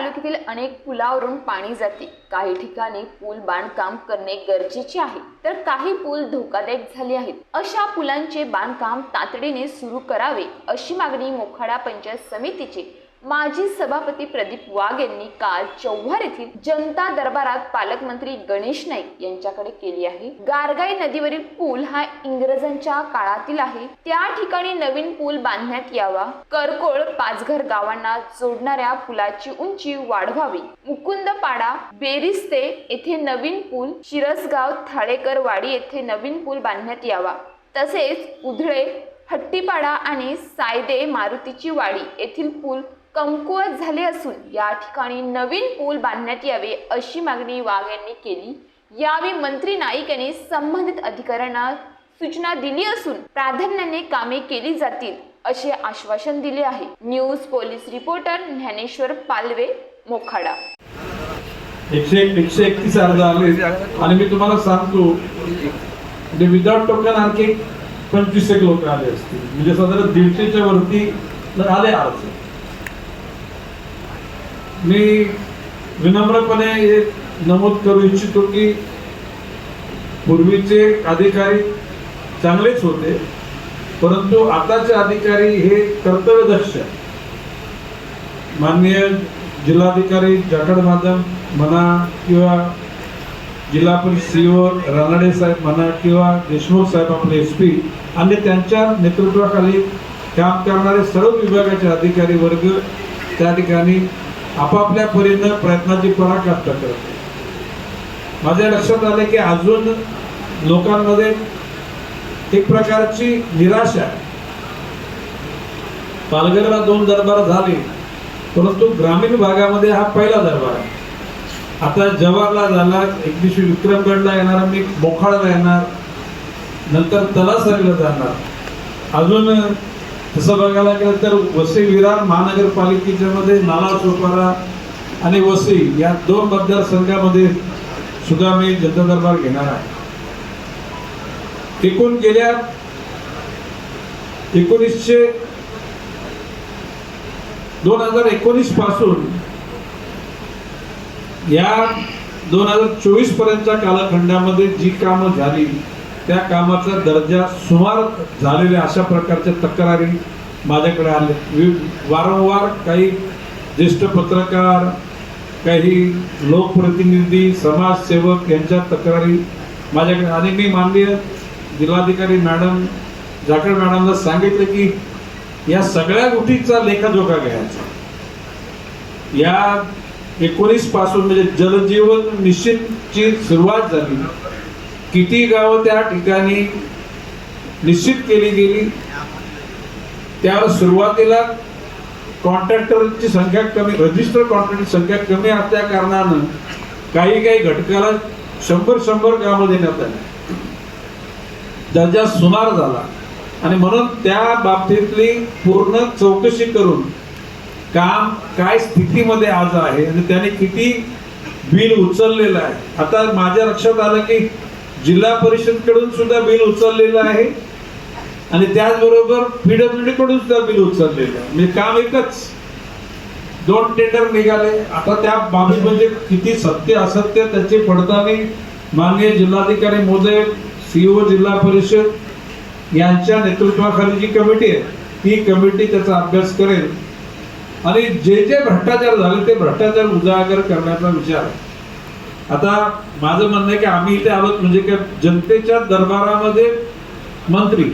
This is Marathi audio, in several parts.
तालुक्यातील अनेक पुलावरून पाणी जाते. काही ठिकाणी पूल बांधकाम करणे गरजेचे आहे. तर काही पूल धोकादायक झाले आहेत. अशा पुलांचे बांधकाम तातडीने सुरू करावे अशी मागणी मोखाडा पंचायत समितीचे माजी सभापती प्रदीप वाघ यांनी काल चौहार येथील जनता दरबारात पालकमंत्री गणेश नाईक यांच्याकडे केली आहे. गारगाई नदीवरील पूल हा इंग्रजांच्या काळातील आहे. त्या ठिकाणी नवीन पूल बांधण्यात यावा. करकोळ पाचघर गावांना जोडणाऱ्या पुलाची उंची वाढवावी. मुकुंदपाडा बेरिस्ते येथे नवीन पूल शिरसगाव थाळेकरवाडी येथे नवीन पूल बांधण्यात यावा. तसेच उधळे हट्टीपाडा आणि सायदे मारुतीची वाडी येथील पूल कमकुवत झाले असून या ठिकाणी नवीन पूल बांधण्यात यावे अशी मागणी वाघ यांनी केली. यावेळी मंत्री नाईक यांनी संबंधित अधिकाऱ्यांना सूचना दिली असून प्राधान्याने कामे केली जातील असे आश्वासन दिले आहे. News police reporter Dnyaneshwar Palve Mokhada. एकशे एकशे एकतीस अर्ज आले. आणि मी तुम्हाला सांगतो म्हणजे विदाउट टोकन आणखी पंचवीस एक लोक आले असतील. म्हणजे साधारण दीडशेच्या वरती आले अर्ज. मी विनम्रपणे हे नमूद करू इच्छितो की पूर्वीचे अधिकारी चांगलेच होते परंतु आताचे अधिकारी हे कर्तव्यदक्ष. माननीय जिल्हाधिकारी जाखड माधव म्हणा किंवा जिल्हा परिषद सीओ रानडे साहेब म्हणा किंवा देशमुख साहेब आपले एस पी आणि त्यांच्या नेतृत्वाखाली काम करणारे सर्व विभागाचे अधिकारी वर्ग त्या ठिकाणी आपापल्या परीनं प्रयत्नाची पराकाष्ठा करत. माझ्या लक्षात आले की अजून लोकांमध्ये एक प्रकारची निराशा आहे. पालघरला दोन दरबार झाले परंतु ग्रामीण भागामध्ये हा पहिला दरबार आहे. आता जवाहरला झाला एक दिवशी विक्रमगडला येणार मी मोखाळला येणार नंतर तलासरीला जाणार. अजून तसं बघायला गेलं तर वसई विरार महानगरपालिकेच्या मध्ये नाला चोपारा आणि वसई या दोन मतदारसंघामध्ये सुद्धा मी जनता दरबार घेणार आहे. एकूण गेल्या एकोणीसशे दोन हजार एकोणीसपासून या दोन हजार चोवीस पर्यंतच्या कालखंडामध्ये जी कामं झाली त्या कामाचा दर्जा सुमार झालेल्या अशा प्रकारच्या तक्रारी माझ्याकडे आल्या. वि- वारंवार काही ज्येष्ठ पत्रकार काही लोकप्रतिनिधी समाजसेवक यांच्या तक्रारी माझ्याकडे आणि मी माननीय जिल्हाधिकारी मॅडम जाखड मॅडमला सांगितलं की या सगळ्या गोष्टीचा लेखाजोखा घ्यायचा. या एकोणीसपासून म्हणजे जलजीवन मिशनची सुरुवात झाली. किती गावं त्या ठिकाणी निश्चित केली गेली? त्यावर सुरुवातीला कॉन्ट्रॅक्टरची संख्या कमी रजिस्टर कॉन्ट्रॅक्टरची संख्या कमी असल्या कारणानं काही काही घटकाला शंभर शंभर कामं देण्यात आली. दर्जा सुमार झाला. आणि म्हणून त्या बाबतीतली पूर्ण चौकशी करून काम काय स्थितीमध्ये आज आहे आणि त्याने किती बिल उचललेलं आहे. आता माझ्या लक्षात आलं की जिल्हा परिषदकडून सुद्धा बिल उचललेलं आहे. आणि त्याचबरोबर पीडब्ल्यूडी कडून सुद्धा बिल उचललेलं आहे. म्हणजे काम एकच. दोन टेंडर निघाले. आता त्या बाबी म्हणजे किती सत्य असत्य त्याची पडताळणी माननीय जिल्हाधिकारी मोदय सीओ जिल्हा परिषद यांच्या नेतृत्वाखाली जी कमिटी आहे ती कमिटी त्याचा अभ्यास करेल. आणि जे जे भ्रष्टाचार झाले ते भ्रष्टाचार उजागर करण्याचा विचार आहे. आता माझं म्हणणं आहे की आम्ही इथे आहोत म्हणजे काय जनतेच्या दरबारामध्ये मंत्री.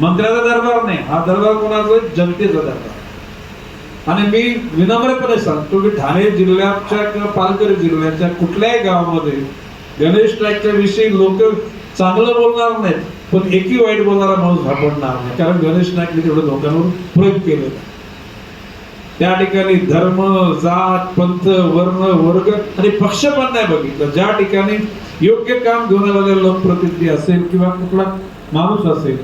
मंत्र्याचा दरबार नाही हा दरबार कोणाचा जनतेचा दरबार. आणि मी विनम्रपणे सांगतो की ठाणे जिल्ह्याच्या किंवा पालघर जिल्ह्याच्या कुठल्याही गावामध्ये गणेश ट्रॅकच्या विषयी लोक चांगलं बोलणार नाहीत पण एकही वाईट बोलणारा माणूस सापडणार नाही. कारण गणेश नाईकने तेवढं लोकांवर प्रयोग केलेला त्या ठिकाणी धर्म जात पंथ वर्ण वर्ग आणि पक्ष पण नाही बघितलं. ज्या ठिकाणी योग्य काम घेऊन आलेला लोकप्रतिनिधी असेल किंवा कुठला माणूस असेल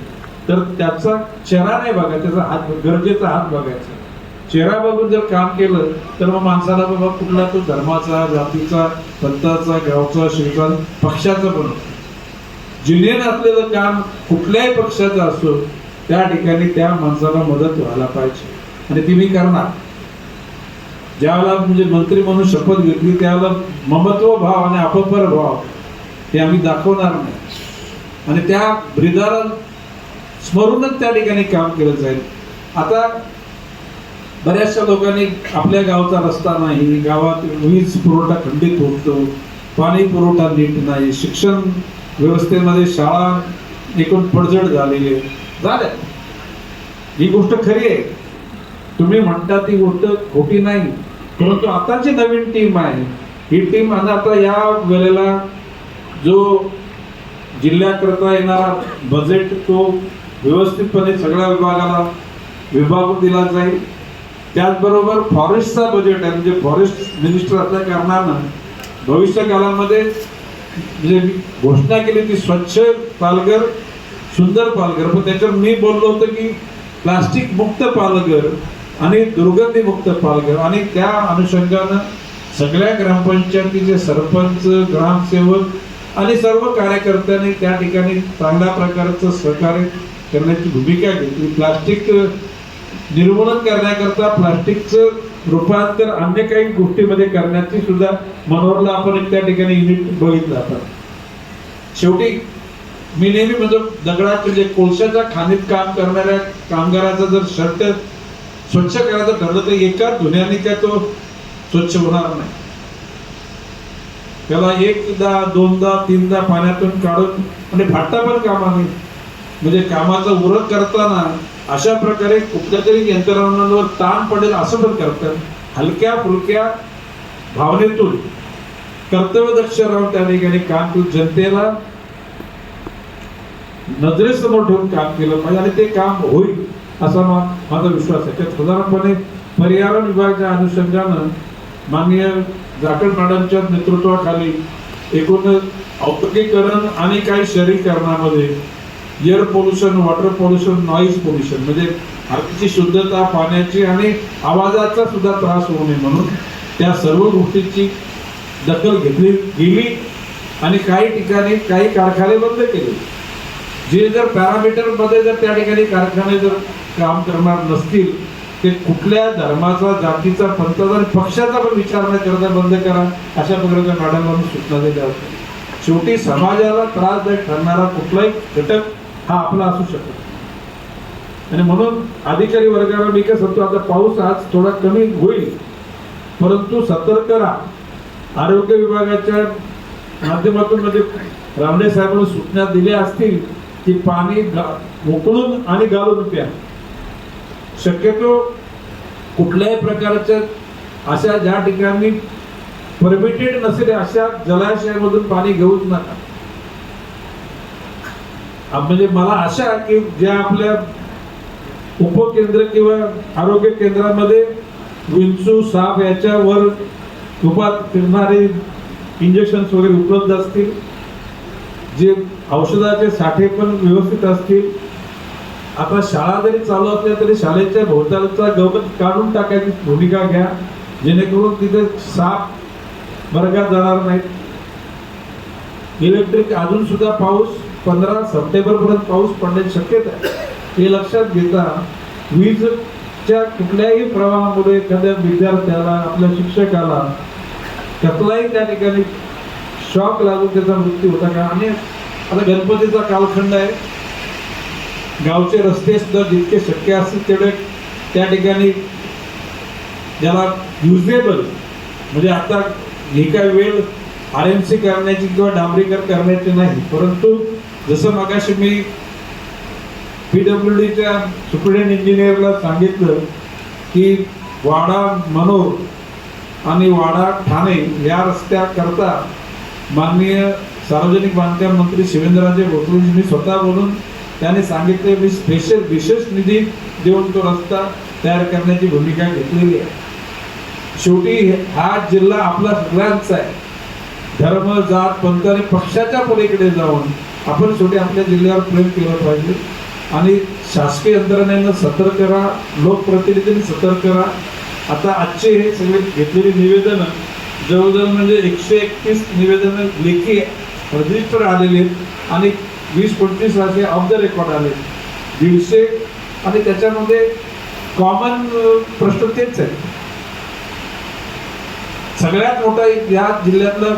तर त्याचा चेहरा नाही बघायचा त्याचा हात गरजेचा हात बघायचा. चेहरा बघून जर काम केलं तर मग माणसाला बाबा कुठला तो धर्माचा जातीचा पंथाचा गावचा शिवचा पक्षाचा बनवतो जिनियन असलेलं काम कुठल्याही पक्षाचं असो त्या ठिकाणी त्या माणसाला मदत व्हायला पाहिजे. आणि ती मी करणार. ज्यावेळेला म्हणजे मंत्री म्हणून शपथ घेतली त्यावेळेला ममत्व भाव आणि अपपर भाव हे आम्ही दाखवणार नाही. आणि त्या ब्रिदाला स्मरूनच त्या ठिकाणी काम केलं जाईल. आता बऱ्याचशा लोकांनी आपल्या गावचा रस्ता नाही गावात वीज पुरवठा खंडित होतो पाणी पुरवठा नीट नाही शिक्षण व्यवस्थेमध्ये शाळा एकूण पडझड झालेली आहे. झाल्या ही गोष्ट खरी आहे. तुम्ही म्हणता ती गोष्ट खोटी नाही परंतु आताची नवीन टीम आहे ही टीम आणि आता या वेळेला जो जिल्ह्याकरता येणारा बजेट तो व्यवस्थितपणे सगळ्या विभागाला विभाग दिला जाईल. त्याचबरोबर फॉरेस्टचा बजेट आहे म्हणजे फॉरेस्ट मिनिस्टर असल्या कारणानं भविष्य काळामध्ये म्हणजे घोषणा केली ती स्वच्छ पालघर सुंदर पालघर. पण त्याच्यावर मी बोललो होतो की प्लास्टिक मुक्त पालघर आणि दुर्गंधीमुक्त पालघर. आणि त्या अनुषंगानं सगळ्या ग्रामपंचायतीचे सरपंच ग्रामसेवक आणि सर्व कार्यकर्त्यांनी त्या ठिकाणी चांगल्या प्रकारचं सहकार्य करण्याची भूमिका घेतली. प्लास्टिक निर्मूलन करण्याकरता प्लास्टिकचं रूपांतर अन्य काही गोष्टीमध्ये करण्याची सुद्धा मनोहरला आपण एक त्या ठिकाणी युनिट बघितलं आता. शेवटी मी नेहमी म्हणजे दगडात म्हणजे कोळशाच्या खाणीत काम करणाऱ्या कामगाराचा जर शर्ट स्वच्छ करायचं ठरलं तर एका धुण्याने काय तो स्वच्छ होणार नाही. त्याला एकदा दोनदा तीनदा पाण्यातून काढून आणि फाटा पण कामा नाही म्हणजे कामाचा उरक करताना अशा प्रकारे कुठल्या तरी यंत्रणांवर ताण पडेल असं पण करतात. हलक्या फुलक्या भावनेतून कर्तव्यदक्ष राहून त्या ठिकाणी काम करून जनतेला नजरेसमोर ठेवून काम केलं पाहिजे आणि ते काम होईल. असा मा- माझा विश्वास आहे. त्यात साधारणपणे पर्यावरण विभागाच्या अनुषंगानं माननीय जाकड मॅडमच्या नेतृत्वाखाली एकूण औद्योगिकरण आणि काही शहरीकरणामध्ये air pollution water pollution noise pollution म्हणजे हवेची शुद्धता पाण्याची आणि आवाजाचा सुद्धा त्रास होऊ नये म्हणून त्या सर्व गोष्टीची दखल घेतली गेली आणि काही ठिकाणी काही कारखाने बंद केले. जे जर पॅरामीटरमध्ये जर त्या ठिकाणी कारखाने जर काम करणार नसतील ते कुठल्या धर्माचा जातीचा पंथाचा आणि पक्षाचा पण विचार न करता बंद करा अशा प्रकारच्या मॅडमला सूचना दिल्या होत्या. शेवटी समाजाला त्रासदायक ठरणारा कुठलाही घटक हा आपला असू शकतो आणि म्हणून अधिकारी वर्गाला मी काय सांगतो आता पाऊस आज थोडा कमी होईल परंतु सतर्क राहा. आरोग्य विभागाच्या माध्यमातून म्हणजे रामदेव साहेबांना सूचना दिल्या असतील की पाणी गा- उकळून आणि गाळून प्या. शक्यतो कुठल्याही प्रकारच्या अशा ज्या ठिकाणी परमिटेड नसेल अशा जलाशयामधून पाणी घेऊच नका. म्हणजे मला आशा आहे की ज्या आपल्या उपकेंद्र किंवा आरोग्य केंद्रामध्ये विंचू साप याच्यावर तुपात फिरणारे इंजेक्शन्स वगैरे उपलब्ध असतील जे औषधाचे साठे पण व्यवस्थित असतील आता शाळा जरी चालू असल्या तरी शाळेच्या भोवतालचा गवत काढून टाकायची भूमिका घ्या. जेणेकरून तिथे साप वर्गात जाणार नाहीत. इलेक्ट्रिक अजून सुद्धा पाऊस पंधरा सप्टेंबर पर्यंत पाऊस पडण्याची शक्यता आहे. हे लक्षात घेता वीजच्या कुठल्याही प्रवाहामुळे एखाद्या विद्यार्थ्याला आपल्या शिक्षकाला कसलाही त्या ठिकाणी शॉक लागून त्याचा मृत्यू होता का? आणि आता गणपतीचा कालखंड आहे. गावचे रस्ते सुद्धा जितके शक्य असतील तेवढे त्या ठिकाणी ज्याला युजेबल म्हणजे आता हे काय वेळ आर एम सी करण्याची किंवा डांबरीकर करण्याची नाही परंतु जसं मगाशी मी पी डब्ल्यू डीच्या सुप्रिटेंड इंजिनियरला सांगितलं की वाडा मनोर आणि वाडा ठाणे या रस्त्याकरता माननीय सार्वजनिक बांधकाम मंत्री शिवेंद्रराजे भोसलेजींनी स्वतः बोलून त्याने सांगितले मी स्पेशल विशेष निधी देऊन तो रस्ता तयार करण्याची भूमिका घेतलेली आहे. शेवटी हा जिल्हा आपला सगळ्यांचा आहे. धर्म जात पंथ आणि पक्षाच्या पलीकडे जाऊन आपण शेवटी आपल्या जिल्ह्यावर प्रेम केलं पाहिजे. आणि शासकीय यंत्रणेनं सतर्क करा लोकप्रतिनिधींनी सतर्क करा आता आजचे हे सगळे घेतलेली निवेदनं जवळजवळ म्हणजे एकशे एकतीस निवेदनं लेखी रजिस्टर आलेले आहेत. आणि वीस पंचवीस असे ऑफ द रेकॉर्ड आले. दीडशे आणि त्याच्यामध्ये कॉमन प्रश्न तेच आहे सगळ्यात मोठा एक या जिल्ह्यातला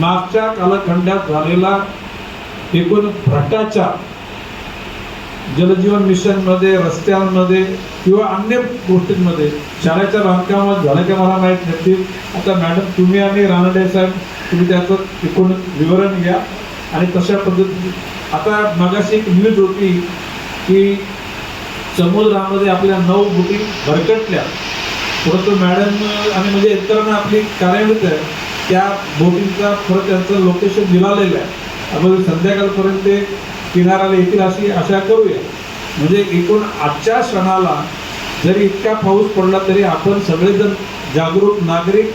मागच्या कालखंडात झालेला एकूण भ्रष्टाचार जलजीवन मिशनमध्ये रस्त्यांमध्ये किंवा अन्य गोष्टींमध्ये शाळेच्या बांधकामात झालं का मला माहीत नसतील. आता मॅडम तुम्ही आणि रानडे साहेब तुम्ही त्याचं एकूण विवरण घ्या आणि तशा पद्धतीने आता मगाशी एक न्यूज होती की समुद्रामध्ये आपल्या नऊ बोटी भरकटल्या. परंतु मॅडम आणि म्हणजे इतरांना आपली कार्यान्वित आहे त्या बोटींचा खरं त्यांचं लोकेशन मिळालेलं आहे. आपण संध्याकाळपर्यंत ते किनाऱ्याला येतील अशी आशा करूया. म्हणजे एकूण आजच्या क्षणाला जरी इतका पाऊस पडला तरी आपण सगळेजण जागरूक नागरिक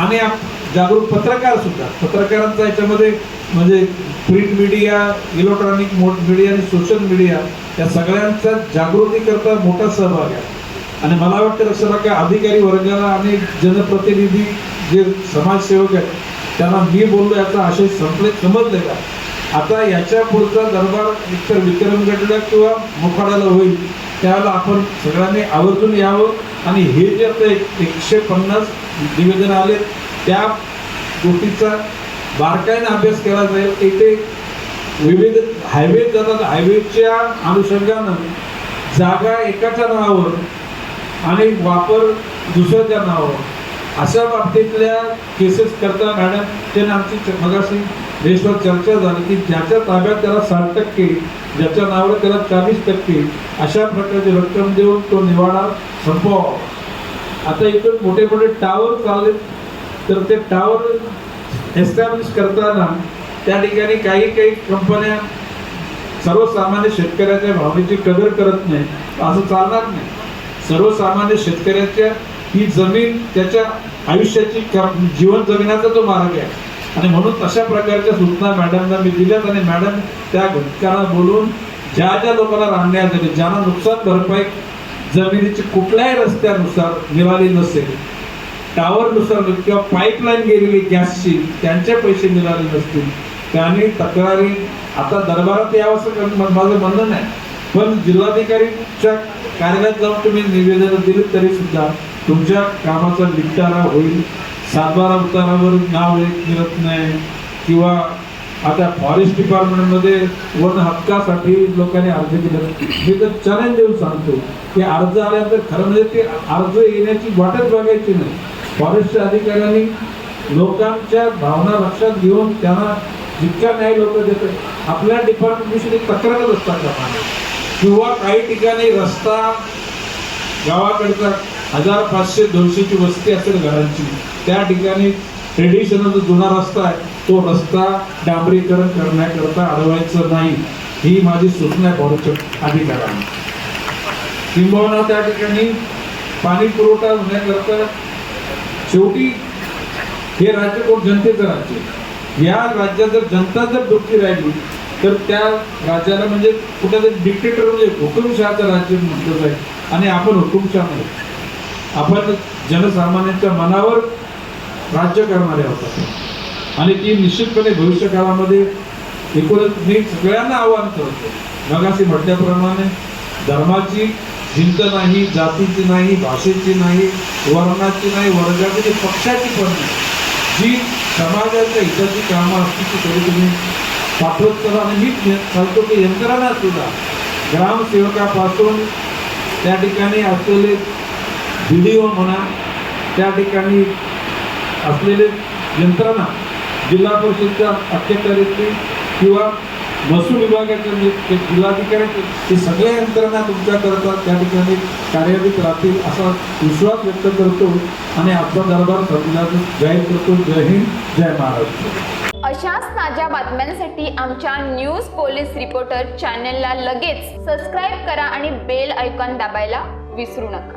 आणि आप जागरूक पत्रकार सुद्धा. पत्रकारांचा याच्यामध्ये म्हणजे प्रिंट मीडिया इलेक्ट्रॉनिक मीडिया आणि सोशल मीडिया या सगळ्यांचा जागृतीकरता मोठा सहभाग आहे. आणि मला वाटतं कसं की अधिकारी वर्गाला आणि जनप्रतिनिधी जे समाजसेवक आहेत त्यांना मी बोललो याचा आशय संपले समजले का आता याच्या पुढचा दरबार एकतर विक्रमगडला किंवा मोखाड्याला होईल त्यावेळेला आपण सगळ्यांनी आवर्जून यावं. आणि हे जे आता एकशे पन्नास निवेदन आले त्या गोष्टीचा बारकाईने अभ्यास केला जाईल. तिथे विविध हायवे जातात हायवेच्या अनुषंगानं जागा एकाच्या नावावर आणि वापर दुसऱ्याच्या नावावर. अशा बाबतीतल्या केसेस करता मॅडम त्याने आमची च- मगाशी देशभर चर्चा झाली की ज्याच्या ताब्यात त्याला साठ टक्के ज्याच्या नावावर त्याला चाळीस टक्के अशा प्रकारची रक्कम देऊन तो निवाडा संपवावा. आता इकडून मोठे मोठे टावर चालले तर ते टावर एस्टॅब्लिश करताना त्या ठिकाणी काही काही कंपन्या सर्वसामान्य शेतकऱ्याच्या भावनेची कदर करत नाही असं चालणार नाही. सर्वसामान्य शेतकऱ्याच्या ही जमीन त्याच्या आयुष्याची जीवन जगण्याचा तो मार्ग आहे. आणि म्हणून तशा प्रकारच्या सूचना मॅडमना मी दिल्यात आणि मॅडम त्या घटकाला बोलून ज्या ज्या लोकांना रांगण्यात आले ज्यांना नुकसान भरपाई जमिनीची कुठल्याही रस्त्यानुसार मिळाली नसेल टावरनुसार किंवा पाईपलाईन गेलेली गॅसची त्यांचे पैसे मिळाले नसतील. त्यांनी तक्रारी आता दरबारात यावं असं माझं म्हणणं नाही. पण जिल्हाधिकारीच्या कार्यालयात जाऊन तुम्ही निवेदन दिली तरी सुद्धा तुमच्या कामाचा निपटारा होईल. सातबारा उतारावर नाव येत मिळत नाही. किंवा आता फॉरेस्ट डिपार्टमेंटमध्ये वन हक्कासाठी लोकांनी अर्ज केले. मी तर चॅलेंज देऊन सांगतो की अर्ज आल्यानंतर खरं म्हणजे ते अर्ज येण्याची वाटच बघायची नाही. फॉरेस्टच्या अधिकाऱ्यांनी लोकांच्या भावना लक्षात घेऊन त्यांना जितका न्याय लोक देतात आपल्या डिपार्टमेंटविषयी तक्रारच असतात कामा किंवा काही ठिकाणी रस्ता गावाकडचा हजार पाचशे दोनशेची वस्ती असेल घरांची त्या ठिकाणी ट्रेडिशनल जो जुना रस्ता आहे तो रस्ता डांबरीकरण करण्याकरता अडवायचं नाही ही माझी सूचना आहे फॉरेस्ट अधिकाऱ्यांना. किंबहुना त्या ठिकाणी पाणी पुरवठा होण्याकरता शेवटी हे राज्य कोण? जनतेचं राज्य या राज्यात जर जनता जर दुःखी राहिली तर त्या राज्याला म्हणजे कुठेतरी डिक्टेटर म्हणजे हुकुमशहाचं राज्य म्हटलं जाईल. आणि आपण हुकुमशाह नाही आपण जनसामान्यांच्या मनावर राज्य करणारे आहोत आणि ती निश्चितपणे भविष्य काळामध्ये एकूणच मी सगळ्यांना आव्हान करतो मगाशी म्हटल्याप्रमाणे धर्माची भिंत नाही जातीची नाही भाषेची नाही वर्णाची नाही वर्गाची पक्षाची पण नाही. जी समाजाच्या हिताची कामं असतील ती तरी तुम्ही पाठवत आणि मी सांगतो की यंत्रणा सुद्धा. ग्रामसेवकापासून त्या ठिकाणी असलेले व्हिडिओ म्हणा त्या ठिकाणी असलेले यंत्रणा जिल्हा परिषदच्या अखत्यारीतली किंवा महसूल विभागाच्या जे जिल्हाधिकारी ते सगळ्या यंत्रणा तुमच्याकरता त्या ठिकाणी कार्यान्वित राहतील असा विश्वास व्यक्त करतो आणि आपला दरबार संविधान जाहीर करतो. जय हिंद जय महाराष्ट्र. अशाच ताज्या बातम्यांसाठी आमच्या न्यूज पोलीस रिपोर्टर चॅनलला लगेच सबस्क्राईब करा आणि बेल ऐकॉन दाबायला विसरू नका.